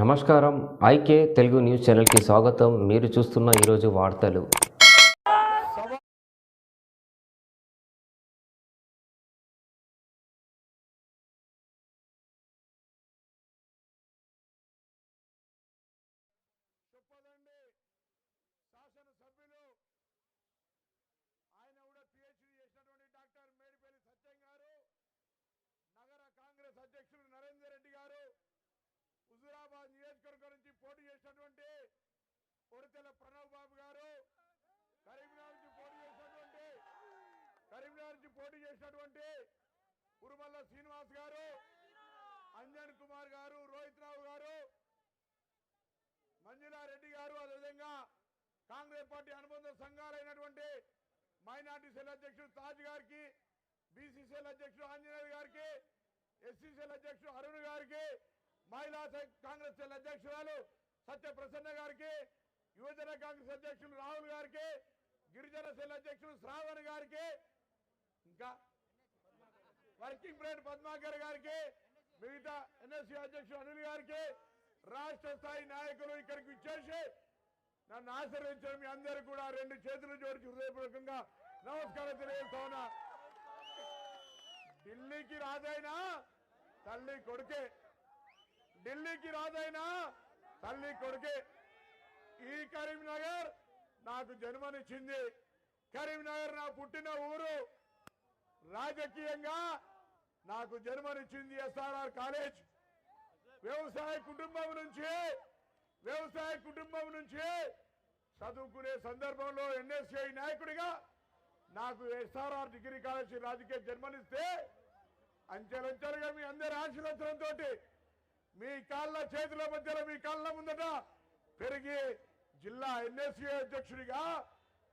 నమస్కారం. IK Telugu news ఛానల్కి స్వాగతం. మీరు చూస్తున్న ఈరోజు వార్తలు చొప్పదండి శాసనసభ్యులు ఆయన కూడా పిహెచ్డి చేసినటువంటి డాక్టర్ మేడిపల్లి సత్యం గారు నగర కాంగ్రెస్ అధ్యక్షులు నరేందర్ రెడ్డి గారు హుజురాబాద్ నియోజకవర్గం నుంచి పోటీ చేసినటువంటి పొడితెల ప్రణవ్ బాబు గారు కరీంనగర్ నుంచి పోటీ చేసినటువంటి కరీంనగర్ నుంచి పోటీ చేసినటువంటి కురుమల్ల శ్రీనివాస్ గారు అంజన్ కుమార్ గారు రోహిత్ రావు గారు మంజులారెడ్డి గారు అదేవిధంగా కాంగ్రెస్ పార్టీ అనుబంధ సంఘాలైనటువంటి మైనార్టీ సెల్ అధ్యక్షుడు తాజ్ గారికి బీసీసీఎల్ అధ్యక్షుడు ఆంజనేయ గారికి ఎస్సీసీఎల్ అధ్యక్షుడు అరుణ్ గారికి మహిళా కాంగ్రెస్ సెల్ అధ్యక్షురాలు సత్యప్రసన్న గారికి యువజన కాంగ్రెస్ అధ్యక్షులు రాహుల్ గారికి గిరిజన సెల్ అధ్యక్షులు శ్రావణ్ గారికి ఇంకా వర్కింగ్ ప్రెసిడెంట్ పద్మాకర్ గారికి మిగతా ఎన్ఎస్సీ అధ్యక్షుడు అనిల్ గారికి రాష్ట్ర స్థాయి నాయకులు ఇక్కడికి ఇచ్చేసి నన్ను ఆశీర్వదించిన మీ అందరూ కూడా రెండు చేతులు జోడించి హృదయపూర్వకంగా నమస్కారం తెలియజేస్తా ఢిల్లీకి రాదైనా తల్లి కొడుకే ఢిల్లీకి రాదైనా తల్లి కొడుకే. ఈ కరీంనగర్ నాకు జన్మనిచ్చింది. కరీంనగర్ నా పుట్టిన ఊరు. రాజకీయంగా నాకు జన్మనిచ్చింది ఎస్ఆర్ఆర్ కాలేజ్. వ్యవసాయ కుటుంబం నుంచి వ్యవసాయ కుటుంబం నుంచి చదువుకునే సందర్భంలో ఎన్ఎస్ఐ నాయకుడిగా నాకు ఎస్ఆర్ఆర్ డిగ్రీ కాలేజ్ రాజకీయ జన్మనిస్తే అంచెలంచెలుగా మీ అందరి ఆశీర్వచనంతో మీ కాళ్ళ చేతుల మధ్యలో మీ కాళ్ళ ముందట పెరిగి జిల్లా ఎన్ఎస్సీ అధ్యక్షుడిగా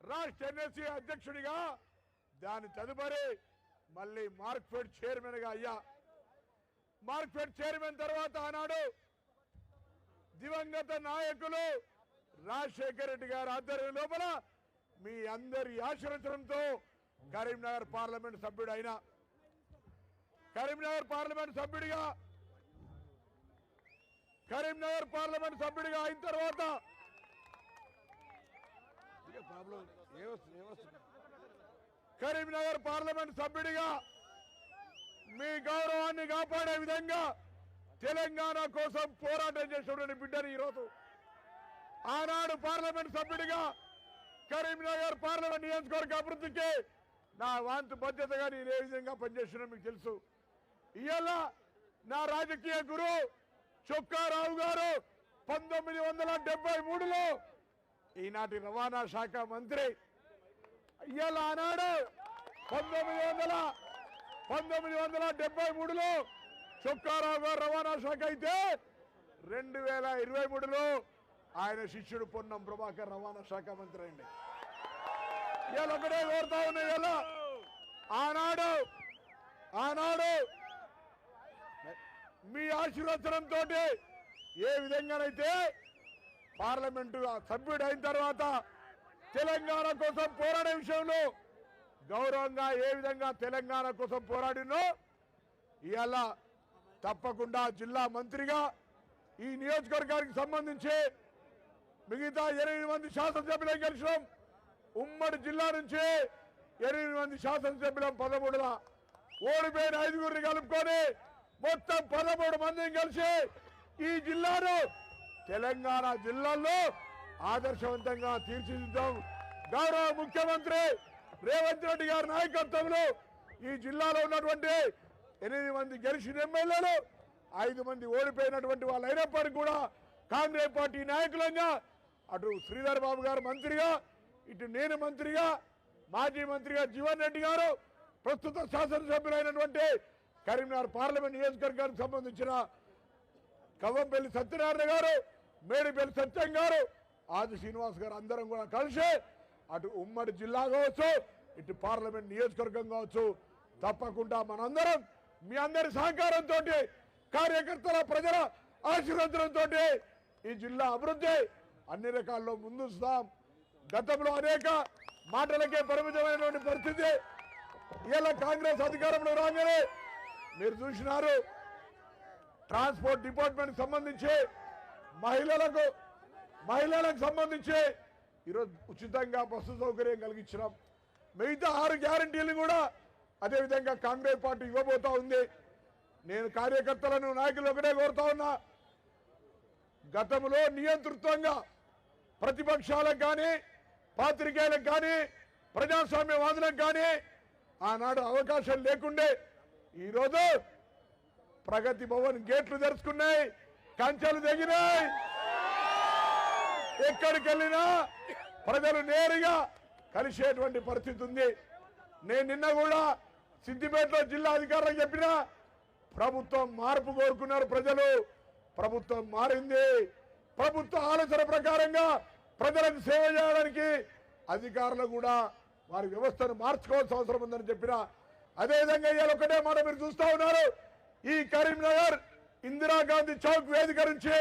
రాష్ట్ర ఎన్ఎస్సీ అధ్యక్షుడిగా దాని తదుపరి మళ్ళీ మార్క్ఫెడ్ చైర్మన్గా అయ్యా. మార్క్ఫెడ్ చైర్మన్ తర్వాత ఆనాడు దివంగత నాయకులు రాజశేఖర రెడ్డి గారి ఆధ్వర్యం లోపల మీ అందరి ఆశీర్వచనంతో కరీంనగర్ పార్లమెంట్ సభ్యుడు అయినా కరీంనగర్ పార్లమెంట్ సభ్యుడిగా కరీంనగర్ పార్లమెంట్ సభ్యుడిగా అయిన తర్వాత కరీంనగర్ పార్లమెంట్ సభ్యుడిగా మీ గౌరవాన్ని కాపాడే విధంగా తెలంగాణ కోసం పోరాటం చేసినటువంటి బిడ్డని ఈరోజు. ఆనాడు పార్లమెంట్ సభ్యుడిగా కరీంనగర్ పార్లమెంట్ నియోజకవర్గ అభివృద్ధికి నా వంతు బాధ్యతగా నేను ఏ విధంగా పనిచేస్తున్నా మీకు తెలుసు. ఇవాళ నా రాజకీయ గురు చొక్కారావు గారు పంతొమ్మిది వందల డెబ్బై మూడులో ఈనాటి రవాణా శాఖ మంత్రి ఇవాళ ఆనాడు పంతొమ్మిది వందల పంతొమ్మిది వందల డెబ్బై మూడులో చొక్కారావు గారు రవాణా శాఖ అయితే రెండు వేల ఇరవై మూడులో ఆయన శిష్యుడు పొన్నం ప్రభాకర్ రవాణా శాఖ మంత్రి అండి ఇవాళ ఒకటే కోరుతా ఉన్నాయి ఇవాళ ఆనాడు ఆనాడు మీ ఆశీర్వచనంతో ఏ విధంగానైతే పార్లమెంటు సభ్యుడు అయిన తర్వాత తెలంగాణ కోసం పోరాడే విషయంలో గౌరవంగా ఏ విధంగా తెలంగాణ కోసం పోరాడినో ఇవాళ తప్పకుండా జిల్లా మంత్రిగా ఈ నియోజకవర్గానికి సంబంధించి మిగతా ఎనిమిది మంది శాసనసభ్యులను గెలిచినాం. ఉమ్మడి జిల్లా నుంచి ఎనిమిది మంది శాసనసభ్యులం పదమూడుల ఓడిపోయిన ఐదుగురిని కలుపుకొని మొత్తం పదమూడు మందిని కలిసి ఈ జిల్లాను తెలంగాణ జిల్లాల్లో ఆదర్శవంతంగా తీర్చిదిద్దాం. గౌరవ ముఖ్యమంత్రి రేవంత్ రెడ్డి గారి నాయకత్వంలో ఈ జిల్లాలో ఉన్నటువంటి ఎనిమిది మంది గెలిచిన ఎమ్మెల్యేలు ఐదు మంది ఓడిపోయినటువంటి వాళ్ళు అయినప్పటికీ కూడా కాంగ్రెస్ పార్టీ నాయకులంగా అటు శ్రీధర్ బాబు గారు మంత్రిగా ఇటు నేను మంత్రిగా మాజీ మంత్రిగా జీవన్ రెడ్డి గారు ప్రస్తుత శాసనసభ్యులైనటువంటి కరీంనగర్ పార్లమెంట్ నియోజకవర్గానికి సంబంధించిన కవ్వంపల్లి సత్యనారాయణ గారు మేడిపల్లి సత్యం గారు ఆది శ్రీనివాస్ గారు అందరం కూడా కలిసి అటు ఉమ్మడి జిల్లా కావచ్చు ఇటు పార్లమెంట్ నియోజకవర్గం కావచ్చు తప్పకుండా మనందరం మీ అందరి సహకారంతో కార్యకర్తల ప్రజల ఆశీర్వచనంతో ఈ జిల్లా అభివృద్ధి అన్ని రకాల్లో ముందుస్తాం. గతంలో అనేక మాటలకే పరిమితమైనటువంటి పరిస్థితి. ఇలా కాంగ్రెస్ అధికారంలో రాగానే మీరు చూసినారు. ట్రాన్స్పోర్ట్ డిపార్ట్మెంట్ సంబంధించి మహిళలకు మహిళలకు సంబంధించి ఈరోజు ఉచితంగా బస్సు సౌకర్యం కలిగించినాం మిగతా ఆరు గ్యారంటీలు కూడా అదేవిధంగా కాంగ్రెస్ పార్టీ ఇవ్వబోతా ఉంది. నేను కార్యకర్తలను నాయకులు ఒకటే కోరుతా ఉన్నా గతంలో నియంతృత్వంగా ప్రతిపక్షాలకు కానీ పాత్రికేయులకు కానీ ప్రజాస్వామ్యవాదులకు కానీ ఆనాడు అవకాశం లేకుండే ఈరోజు ప్రగతి భవన్ గేట్లు తెరుచుకున్నాయి కంచెలు తెగినాయి. ఎక్కడికి వెళ్ళినా ప్రజలు నేరుగా కలిసేటువంటి పరిస్థితి ఉంది. నేను నిన్న కూడా సిద్దిపేటలో జిల్లా అధికారులకు చెప్పిన ప్రభుత్వం మార్పు కోరుకున్నారు ప్రజలు. ప్రభుత్వం మారింది. ప్రభుత్వ ఆలోచన ప్రకారంగా ప్రజలకు సేవ చేయడానికి అధికారులు కూడా వారి వ్యవస్థను మార్చుకోవాల్సిన అవసరం ఉందని చెప్పిన అదేవిధంగా ఇవాళ ఒకటే మాట మీరు చూస్తా ఉన్నారు. ఈ కరీంనగర్ ఇందిరాగాంధీ చౌక్ వేదిక నుంచి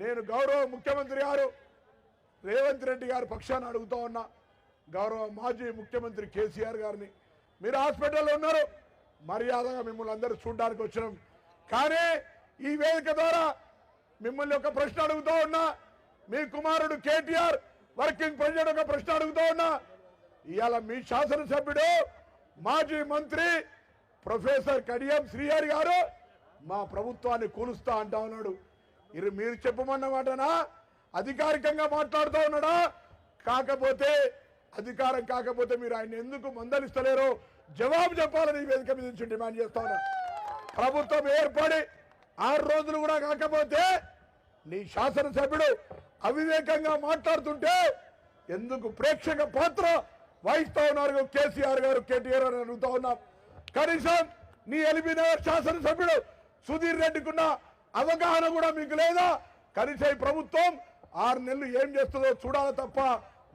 నేను గౌరవ ముఖ్యమంత్రి గారు రేవంత్ రెడ్డి గారి పక్షాన్ని అడుగుతా ఉన్నా. గౌరవ మాజీ ముఖ్యమంత్రి కేసీఆర్ గారిని. మీరు హాస్పిటల్లో ఉన్నారు. మర్యాదగా మిమ్మల్ని అందరూ చూడడానికి వచ్చినాం. కానీ ఈ వేదిక ద్వారా మిమ్మల్ని ఒక ప్రశ్న అడుగుతూ ఉన్నా. మీ కుమారుడు కేటీఆర్ వర్కింగ్ ప్రెసిడెంట్ ఒక ప్రశ్న అడుగుతూ ఉన్నా. ఇవాళ మీ శాసనసభ్యుడు మాజీ మంత్రి ప్రొఫెసర్ కడియం శ్రీహరి గారు మా ప్రభుత్వాన్ని కూలుస్తా అంటా ఉన్నాడు. ఇది మీరు చెప్పమన్నమాటనా అధికారికంగా మాట్లాడుతూ ఉన్నాడా? కాకపోతే అధికారం కాకపోతే మీరు ఆయన ఎందుకు మందలిస్తలేరో జవాబు చెప్పాలని ఈ వేదిక మీద నుంచి డిమాండ్ చేస్తా ఉన్నా. ప్రభుత్వం ఏర్పడి ఆరు రోజులు కూడా కాకపోతే నీ శాసనసభ్యుడు అవివేకంగా మాట్లాడుతుంటే ఎందుకు ప్రేక్షక పాత్ర వహిస్తా ఉన్నారు కేసీఆర్ గారు కేటీఆర్ గారు అడుగుతా ఉన్నాం. కనీసం నీ ఎలిమినగర్ శాసనసభ్యుడు సుధీర్ రెడ్డికున్న అవగాహన కూడా మీకు లేదా? కనీసం ఈ ప్రభుత్వం ఆరు నెలలు ఏం చేస్తుందో చూడాలి తప్ప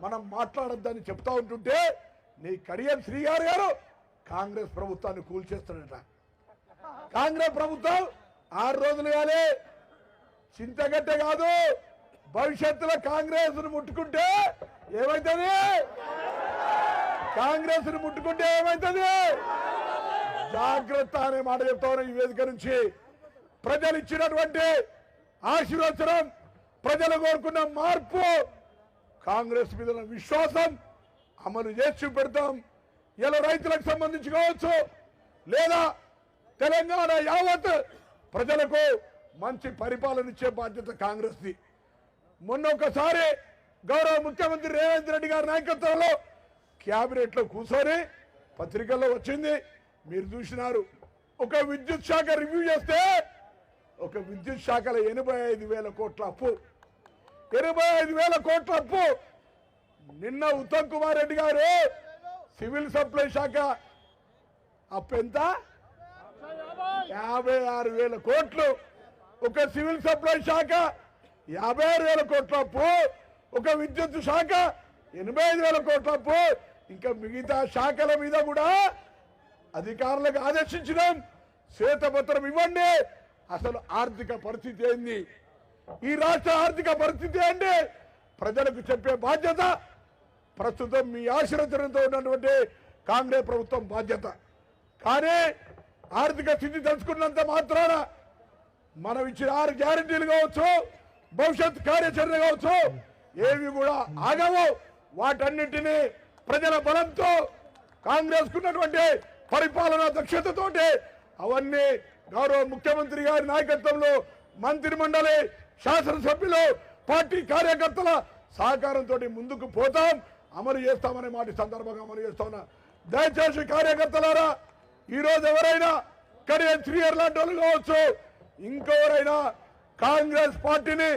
మనం మాట్లాడొద్దని చెప్తా ఉంటుంటే నీ కడియం శ్రీగారు గారు కాంగ్రెస్ ప్రభుత్వాన్ని కూల్చేస్తాడట కాంగ్రెస్ ప్రభుత్వం ఆరు రోజులు కాలే చింతగట్టె కాదు భవిష్యత్తులో కాంగ్రెస్ ముట్టుకుంటే ఏమైతుంది? కాంగ్రెస్ను ముట్టుకుంటే ఏమైతుంది? జాగ్రత్త అనే మాట చెప్తా ఈ వేదిక నుంచి. ప్రజలు ఇచ్చినటువంటి ఆశీర్వచనం ప్రజలు కోరుకున్న మార్పు కాంగ్రెస్ మీద విశ్వాసం అమలు చేసి చూపెడతాం. ఇలా రైతులకు సంబంధించి కావచ్చు లేదా తెలంగాణ యావత్ ప్రజలకు మంచి పరిపాలన ఇచ్చే బాధ్యత కాంగ్రెస్ది. మొన్న ఒకసారి గౌరవ ముఖ్యమంత్రి రేవంత్ రెడ్డి గారి నాయకత్వంలో క్యాబినెట్లో కూర్చొని పత్రికల్లో వచ్చింది. మీరు చూసినారు. ఒక విద్యుత్ శాఖ రివ్యూ చేస్తే ఒక విద్యుత్ శాఖలో ఎనభై ఐదు వేల కోట్ల అప్పు. ఎనభై ఐదు వేల కోట్ల అప్పు. నిన్న ఉత్తమ్ కుమార్ రెడ్డి గారు సివిల్ సప్లై శాఖ అప్పు ఎంత? యాభై ఆరు వేల కోట్లు. ఒక సివిల్ సప్లై శాఖ యాభై ఆరు వేల కోట్ల అప్పు. ఒక విద్యుత్ శాఖ ఎనభై ఐదు వేల కోట్ల అప్పు. ఇంకా మిగతా శాఖల మీద కూడా అధికారులకు ఆదేశించినాం శ్వేతపత్రం ఇవ్వండి. అసలు ఆర్థిక పరిస్థితి ఏంది? ఈ రాష్ట్ర ఆర్థిక పరిస్థితి అంటే ప్రజలకు చెప్పే బాధ్యత ప్రస్తుతం మీ ఆశీర్వచనంతో ఉన్నటువంటి కాంగ్రెస్ ప్రభుత్వం బాధ్యత. కానీ ఆర్థిక స్థితి తెలుసుకున్నంత మాత్రాన మనం ఇచ్చిన ఆరు గ్యారంటీలు కావచ్చు భవిష్యత్ కార్యాచరణ కావచ్చు ఏవి కూడా ఆగవు. వాటన్నిటినీ ప్రజల బలంతో కాంగ్రెస్ కున్నటువంటి పరిపాలనా దక్షతతోటి అవన్నీ గౌరవ ముఖ్యమంత్రి గారి నాయకత్వంలో మంత్రి మండలి శాసనసభ్యులు పార్టీ కార్యకర్తల సహకారంతో ముందుకు పోతాం. అమలు చేస్తామనే మాట సందర్భంగా అమలు చేస్తా దయచేసి కార్యకర్తలారా ఈ రోజు ఎవరైనా కడియం శ్రీయర్ లాంటి వాళ్ళు కావచ్చు ఇంకెవరైనా కాంగ్రెస్ పార్టీని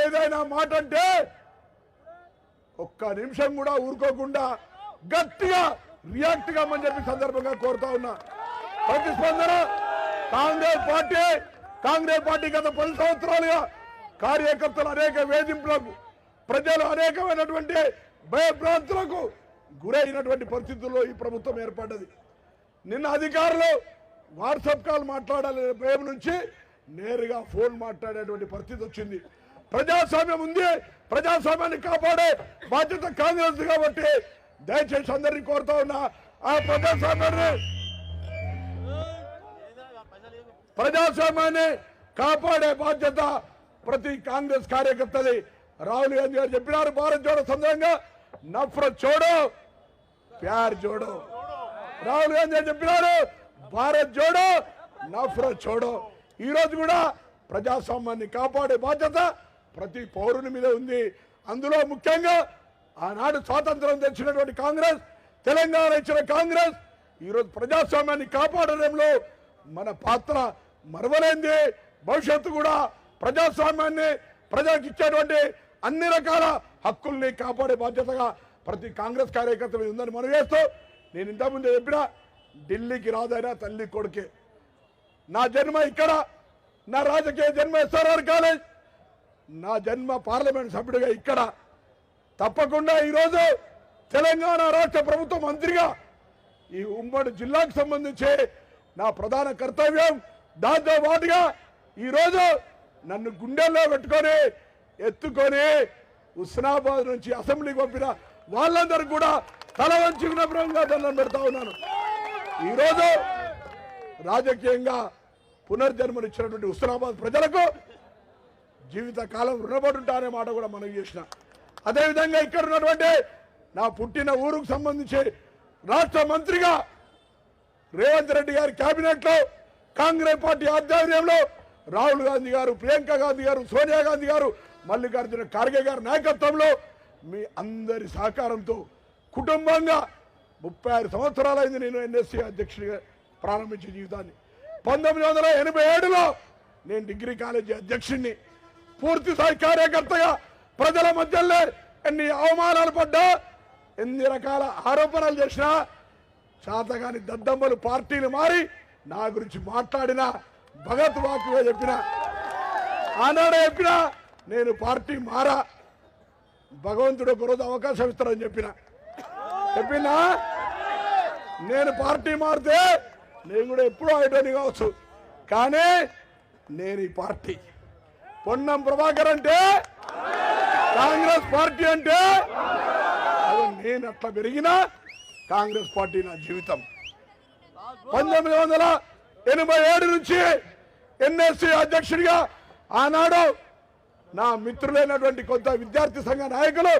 ఏదైనా మాట అంటే ఒక్క నిమిషం కూడా ఊరుకోకుండా గట్టిగా రియాక్ట్ కామని చెప్పి సందర్భంగా కోరుతా ఉన్నా. ప్రతిస్పందన కాంగ్రెస్ పార్టీ కాంగ్రెస్ పార్టీ గత పది సంవత్సరాలుగా కార్యకర్తలు అనేక వేధింపులకు ప్రజలు అనేకమైనటువంటి భయభ్రాంతులకు గురైనటువంటి పరిస్థితుల్లో ఈ ప్రభుత్వం ఏర్పడ్డది. నిన్న అధికారులు వాట్సాప్ కాల్ మాట్లాడాలనే భయం నుంచి నేరుగా ఫోన్ మాట్లాడేటువంటి పరిస్థితి వచ్చింది. ప్రజాస్వామ్యం ఉంది ప్రజాస్వామ్యాన్ని కాపాడే బాధ్యత కాంగ్రెస్ కాబట్టి దయచేసి అందరినీ కోరుతా ఉన్నా ఆ ప్రజాస్వామ్యాన్ని ప్రజాస్వామ్యాన్ని కాపాడే బాధ్యత ప్రతి కాంగ్రెస్ కార్యకర్తది. రాహుల్ గాంధీ గారు చెప్పినారు భారత్ జోడో సందర్భంగా నఫరత్ చోడో ప్యార్ జోడో. రాహుల్ గాంధీ గారు చెప్పినారు భారత్ జోడో నఫరత్ చోడో. ఈ రోజు కూడా ప్రజాస్వామ్యాన్ని కాపాడే బాధ్యత ప్రతి పౌరుని మీద ఉంది. అందులో ముఖ్యంగా ఆనాడు స్వాతంత్రం తెచ్చినటువంటి కాంగ్రెస్ తెలంగాణ ఇచ్చిన కాంగ్రెస్ ఈరోజు ప్రజాస్వామ్యాన్ని కాపాడడంలో మన పాత్ర మరవలేంది. భవిష్యత్తు కూడా ప్రజాస్వామ్యాన్ని ప్రజలకు ఇచ్చేటువంటి అన్ని రకాల హక్కుల్ని కాపాడే బాధ్యతగా ప్రతి కాంగ్రెస్ కార్యకర్త మీద ఉందని మనం చేస్తూ నేను ఇంతకుముందు చెప్పిన ఢిల్లీకి రాదైనా తల్లి కొడుకే. నా జన్మ ఇక్కడ నా రాజకీయ జన్మ ఎస్ఆర్ఆర్ కాలేజ్ నా జన్మ పార్లమెంట్ సభ్యుడిగా ఇక్కడ. తప్పకుండా ఈరోజు తెలంగాణ రాష్ట్ర ప్రభుత్వ మంత్రిగా ఈ ఉమ్మడి జిల్లాకు సంబంధించి నా ప్రధాన కర్తవ్యం దాంతో పాటుగా ఈరోజు నన్ను గుండెల్లో పెట్టుకొని ఎత్తుకొని హుస్నాబాద్ నుంచి అసెంబ్లీకి పంపిన వాళ్ళందరూ కూడా తల వంచి వినమ్రంగా దండం పెడతా ఉన్నాను. ఈరోజు రాజకీయంగా పునర్జన్మనిచ్చినటువంటి హుస్నాబాద్ ప్రజలకు జీవితకాలం రుణపడి ఉంటారనే మాట కూడా మనం చేసిన అదేవిధంగా ఇక్కడ ఉన్నటువంటి నా పుట్టిన ఊరుకు సంబంధించి రాష్ట్ర మంత్రిగా రేవంత్ రెడ్డి గారి కేబినెట్లో కాంగ్రెస్ పార్టీ ఆధ్వర్యంలో రాహుల్ గాంధీ గారు ప్రియాంక గాంధీ గారు సోనియా గాంధీ గారు మల్లికార్జున ఖార్గే గారి నాయకత్వంలో మీ అందరి సహకారంతో కుటుంబంగా ముప్పై ఆరు సంవత్సరాలైంది నేను ఎన్ఎస్సీ అధ్యక్షుడిగా ప్రారంభించిన జీవితాన్ని. పంతొమ్మిది వందల ఎనభై ఏడులో నేను డిగ్రీ కాలేజీ అధ్యక్షుడిని పూర్తి స్థాయి కార్యకర్తగా ప్రజల మధ్యలో ఎన్ని అవమానాలు పడ్డా ఎన్ని రకాల ఆరోపణలు చేసినా శాతగాని దద్దమ్మలు పార్టీలు మారి నా గురించి మాట్లాడిన భగత్ వాకుగా చెప్పిన ఆనాడే చెప్పిన నేను పార్టీ మారా భగవంతుడు ఒకరోజు అవకాశం ఇస్తారని చెప్పిన. చెప్పినా? నేను పార్టీ మారితే నేను కూడా ఎప్పుడూ ఐటోని కావచ్చు. కానీ నేను ఈ పార్టీ. పొన్నం ప్రభాకర్ అంటే కాంగ్రెస్ పార్టీ అంటే? అది నేను అట్లా పెరిగినా కాంగ్రెస్ పార్టీ నా జీవితం. పంతొమ్మిది వందల ఎనభై ఏడు నుంచి ఎన్ఎస్సి అధ్యక్షుడిగా ఆనాడు నా మిత్రులైనటువంటి కొంత విద్యార్థి సంఘ నాయకులు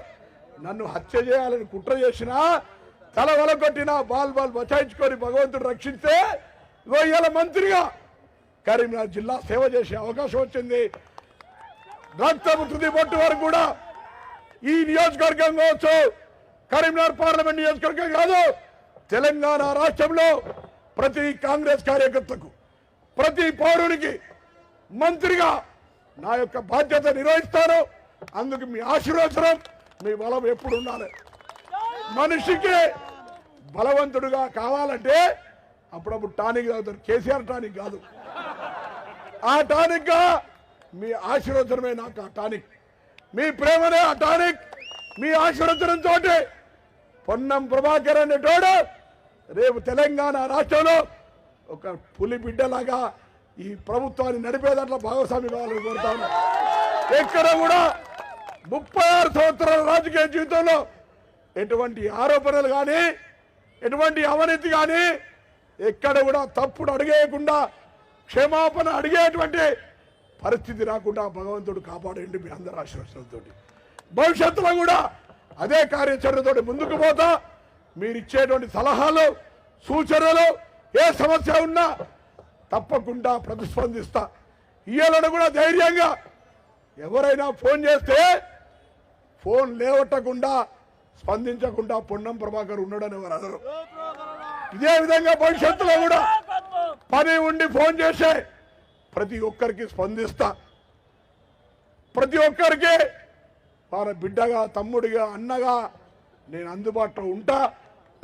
నన్ను హత్య చేయాలని కుట్ర చేసిన తల వలగొట్టిన బాల్ బాల్ బచాయించుకొని భగవంతుడు రక్షిస్తే ఇగో ఇవాళ మంత్రిగా కరీంనగర్ జిల్లా సేవ చేసే అవకాశం వచ్చింది. రక్తపు తుది బొట్టు వరకు కూడా ఈ నియోజకవర్గం కావచ్చు కరీంనగర్ పార్లమెంట్ నియోజకవర్గం కాదు తెలంగాణ రాష్ట్రంలో ప్రతి కాంగ్రెస్ కార్యకర్తకు ప్రతి పౌరునికి మంత్రిగా నా యొక్క బాధ్యత నిర్వహిస్తాను. అందుకు మీ ఆశీర్వచనం మీ బలం ఎప్పుడు ఉండాలి. మనిషికి బలవంతుడుగా కావాలంటే అప్పుడప్పుడు టానిక్ తాగుతారు. కేసీఆర్ టానిక్ కాదు. ఆ టానిక్ మీ ఆశీర్వచనమే నాకు ఆ టానిక్. మీ ప్రేమనే ఆ టానిక్ మీ ఆశీర్వచనంతో పొన్నం ప్రభాకర్ అనేటోడు రేపు తెలంగాణ రాష్ట్రంలో ఒక పులి బిడ్డలాగా ఈ ప్రభుత్వాన్ని నడిపేదట్ల భాగస్వామి కావాలని కోరుతాను ఎక్కడ కూడా ముప్పై ఆరు సంవత్సరాల రాజకీయ జీవితంలో ఎటువంటి ఆరోపణలు కానీ ఎటువంటి అవినీతి కానీ ఎక్కడ కూడా తప్పుడు అడిగేయకుండా క్షమాపణ అడిగేటువంటి పరిస్థితి రాకుండా భగవంతుడు కాపాడండి మీ అందరి ఆశీర్వచనంతో భవిష్యత్తులో కూడా అదే కార్యాచరణతో ముందుకు పోతా. మీరు ఇచ్చేటువంటి సలహాలు సూచనలు ఏ సమస్య ఉన్నా తప్పకుండా ప్రతిస్పందిస్తా. ఇయ్యాలని కూడా ధైర్యంగా ఎవరైనా ఫోన్ చేస్తే ఫోన్ లేవట్టకుండా స్పందించకుండా పొన్నం ప్రభాకర్ ఉన్నాడని ఎవరు అనరు. ఇదే విధంగా భవిష్యత్తులో కూడా పని ఉండి ఫోన్ చేసే ప్రతి ఒక్కరికి స్పందిస్తా. ప్రతి ఒక్కరికి వారి బిడ్డగా తమ్ముడిగా అన్నగా నేను అందుబాటులో ఉంటా.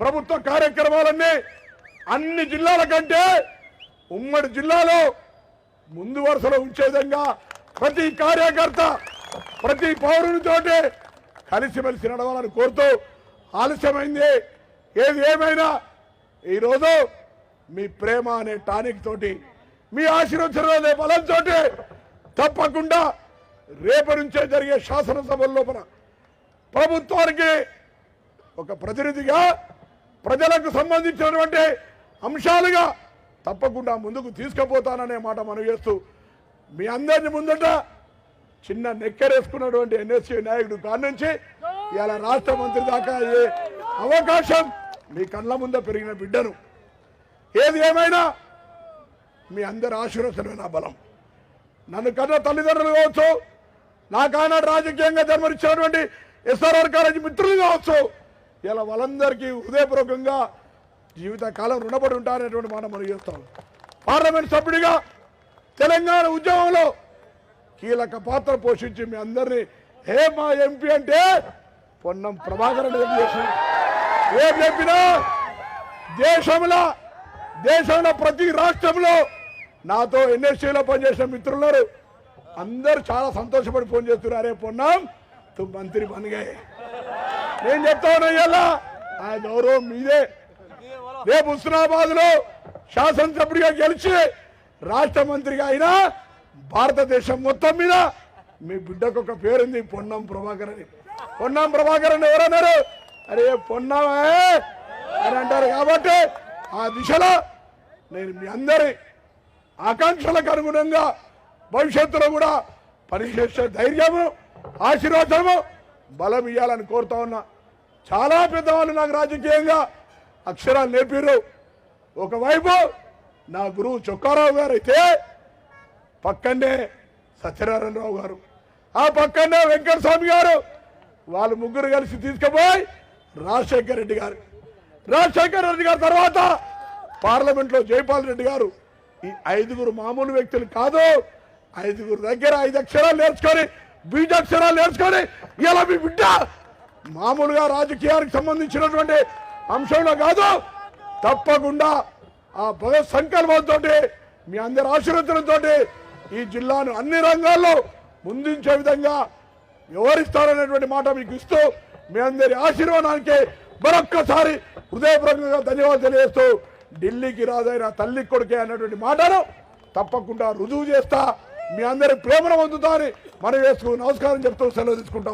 ప్రభుత్వ కార్యక్రమాలన్నీ అన్ని జిల్లాల కంటే ఉమ్మడి జిల్లాలో ముందు వరుసలో ఉంచే విధంగా ప్రతి కార్యకర్త ప్రతి పౌరునితోటి కలిసిమెలిసి నడవాలని కోరుతూ ఆలస్యమైంది. ఏది ఏమైనా ఈరోజు మీ ప్రేమ అనే టానిక్ తోటి మీ ఆశీర్వచన అనే బలంతో తప్పకుండా రేపటి నుంచే జరిగే శాసనసభల లోపల ప్రభుత్వానికి ఒక ప్రతినిధిగా ప్రజలకు సంబంధించినటువంటి అంశాలుగా తప్పకుండా ముందుకు తీసుకుపోతాననే మాట మనం చేస్తూ మీ అందరిని ముందట చిన్న నెక్కరేసుకున్నటువంటి ఎన్ఎస్సీ నాయకుడు కాడి నుంచి ఇలా రాష్ట్ర మంత్రి దాకా అయ్యే అవకాశం మీ కళ్ళ ముంద పెరిగిన బిడ్డను. ఏది ఏమైనా మీ అందరి ఆశీర్వచనమే నా బలం. నన్ను కన్న తల్లిదండ్రులు కావచ్చు నాకు రాజకీయంగా జన్మనిచ్చినటువంటి ఎస్ఆర్ఆర్ కాలేజీ మిత్రులు కావచ్చు ఇలా వాళ్ళందరికీ హృదయపూర్వకంగా జీవితకాలం రుణపడి ఉంటారనేటువంటి మాట మనం చేస్తాం. పార్లమెంట్ సభ్యుడిగా తెలంగాణ ఉద్యమంలో కీలక పాత్ర పోషించి మీ అందరినీ హే మా ఎంపీ అంటే పొన్నం ప్రభాకర్ రెడ్డి చేసిన ఏం చెప్పినా దేశంలో దేశంలో ప్రతి రాష్ట్రంలో నాతో ఎన్ఎస్సీలో పనిచేసిన మిత్రులున్నారు. అందరూ చాలా సంతోషపడి ఫోన్ చేస్తున్నారు అరే పొన్నాం. తు మంత్రి పనిగా నేను చెప్తా ఉన్నా ఆయన ఆ గౌరవం మీదే. రేపు హుస్నాబాద్లో శాసనసభ్యుడిగా గెలిచి రాష్ట్ర మంత్రిగా అయినా భారతదేశం మొత్తం మీద మీ బిడ్డకు ఒక పేరుంది పొన్నం ప్రభాకర్ అని. పొన్నం ప్రభాకర్ అని ఎవరన్నారు అరే పొన్నమే అని అంటారు కాబట్టి ఆ దిశలో నేను మీ అందరి ఆకాంక్షలకు అనుగుణంగా భవిష్యత్తులో కూడా పనిచేసే ధైర్యము ఆశీర్వాదము బలం ఇవ్వాలని కోరుతా ఉన్నా. చాలా పెద్దవాళ్ళు నాకు రాజకీయంగా అక్షరాలు నేర్పారు ఒకవైపు నా గురువు చొక్కారావు గారు అయితే పక్కనే సత్యనారాయణరావు గారు. ఆ పక్కనే వెంకటస్వామి గారు. వాళ్ళు ముగ్గురు కలిసి తీసుకుపోయి రాజశేఖర్ రెడ్డి గారు. రాజశేఖర్ రెడ్డి గారి తర్వాత పార్లమెంట్లో జైపాల్ రెడ్డి గారు. ఈ ఐదుగురు మామూలు వ్యక్తులు కాదు. ఐదుగురు దగ్గర ఐదు అక్షరాలు నేర్చుకొని బీజాక్షరాలు నేర్చుకొని ఇలా మీ బిడ్డ మామూలుగా రాజకీయానికి సంబంధించినటువంటి అంశంలో కాదు. తప్పకుండా ఆ భగత్ సంకల్పంతో మీ అందరి ఆశీర్వచనంతో ఈ జిల్లాను అన్ని రంగాల్లో ముందుంచే విధంగా వివరిస్తారనేటువంటి మాట మీకు ఇస్తూ మీ అందరి ఆశీర్వాదానికి మరొక్కసారి హృదయపూర్వకంగా ధన్యవాదాలు తెలియజేస్తూ ఢిల్లీకి రాదైన తల్లి కొడుకే అన్నటువంటి మాటను తప్పకుండా రుజువు చేస్తా. మీ అందరి ప్రేమను పొందుతా అని మనం వేసుకుని నమస్కారం చెప్తూ సెలవు తీసుకుంటా